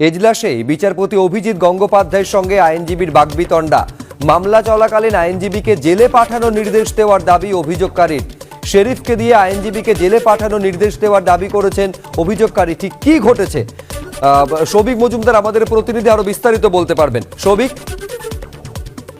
এজলাসেই বিচারপতি অভিজিৎ গঙ্গোপাধ্যায়ের সঙ্গে আইনজীবীর বাগবিতণ্ডা। মামলা চলাকালীন আইনজীবীকে জেলে পাঠানোর নির্দেশ দেওয়ার দাবি অভিযোগকারীর। শেরিফকে দিয়ে আইনজীবীকে জেলে পাঠানোর নির্দেশ দেওয়ার দাবি করেছেন অভিযোগকারী। ঠিক কি ঘটেছে? সৌভিক মজুমদার আমাদের প্রতিনিধি আরও বিস্তারিত বলতে পারবেন। সৌভিক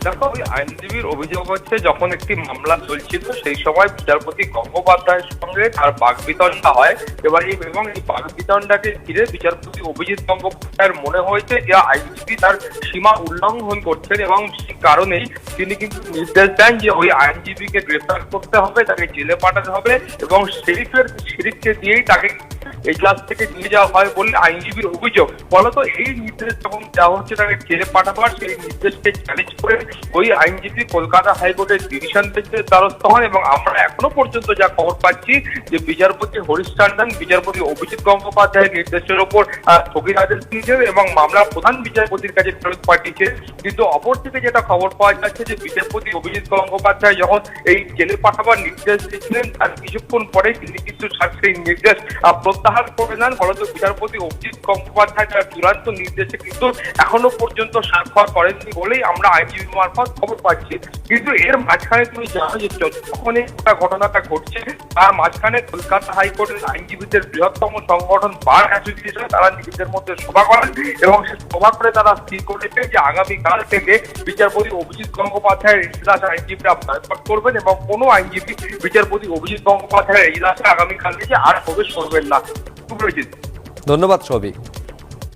দেখো, ওই আইনজীবীর অভিযোগ হচ্ছে, যখন একটি মামলা চলছিল, সেই সময় বিচারপতি গঙ্গোপাধ্যায়ের সঙ্গে তার বাগবিতণ্ডা হয়। এবার এবং এই বাগবিতণ্ডাকে ঘিরে বিচারপতি অভিজিৎ গঙ্গোপাধ্যায়ের মনে হয়েছে যে, আইনজীবী তার সীমা উল্লঙ্ঘন করছেন এবং সেই কারণেই তিনি কিন্তু নির্দেশ দেন যে, ওই আইনজীবীকে গ্রেফতার করতে হবে, তাকে জেলে পাঠাতে হবে এবং শেরিফের শেরিফকে দিয়েই তাকে এই ক্লাস থেকে নিয়ে যাওয়া হয় বলে আইনজীবীর অভিযোগ। ফলত এই নির্দেশ যখন দেওয়া হচ্ছে তাকে জেলে পাঠাবার সেই নির্দেশকে চ্যালেঞ্জ করে ওই আইনজীবী কলকাতা হাইকোর্টের ডিভিশন বেঞ্চের দ্বারস্থ হন এবং আমরা এখনও পর্যন্ত যা খবর পাচ্ছি যে বিচারপতি হরিশ টান্ডন বিচারপতি অভিজিৎ গঙ্গোপাধ্যায়ের নির্দেশের ওপর আহ, স্থগিত আদেশ দিয়েছেন এবং মামলার প্রধান বিচারপতির কাছে ফেরত পাঠিয়েছে কিন্তু অপর থেকে যেটা খবর পাওয়া যাচ্ছে যে বিচারপতি অভিজিৎ গঙ্গোপাধ্যায় যখন এই জেলে পাঠাবার নির্দেশ দিয়েছিলেন তার কিছুক্ষণ পরে তিনি কিন্তু সেই নির্দেশ আহ, প্রত্যাহার করে নেন ফলত বিচারপতি অভিজিৎ গঙ্গোপাধ্যায় তার চূড়ান্ত নির্দেশে কিন্তু এখনও পর্যন্ত স্বাক্ষর করেননি বলেই আমরা আইনজীবী মারফত খবর পাচ্ছি। কিন্তু এর মাঝখানে তুমি জানো যে যখন এই ঘটনাটা ঘটছে, তার মাঝখানে কলকাতা হাইকোর্টের আইনজীবীদের বৃহত্তম সংগঠন বার অ্যাসোসিয়েশন তারা নিজেদের মধ্যে সভা করেন এবং সে সভা করে তারা স্থির করেছে যে আগামীকাল থেকে বিচারপতি অভিজিৎ গঙ্গোপাধ্যায়ের ইজলাস আইনজীবীরা বয়কট করবেন এবং কোনো আইনজীবী বিচারপতি অভিজিৎ গঙ্গোপাধ্যায়ের ইজলাসে আগামীকাল থেকে আর প্রবেশ করবেন না। ধন্যবাদ সৌভিক।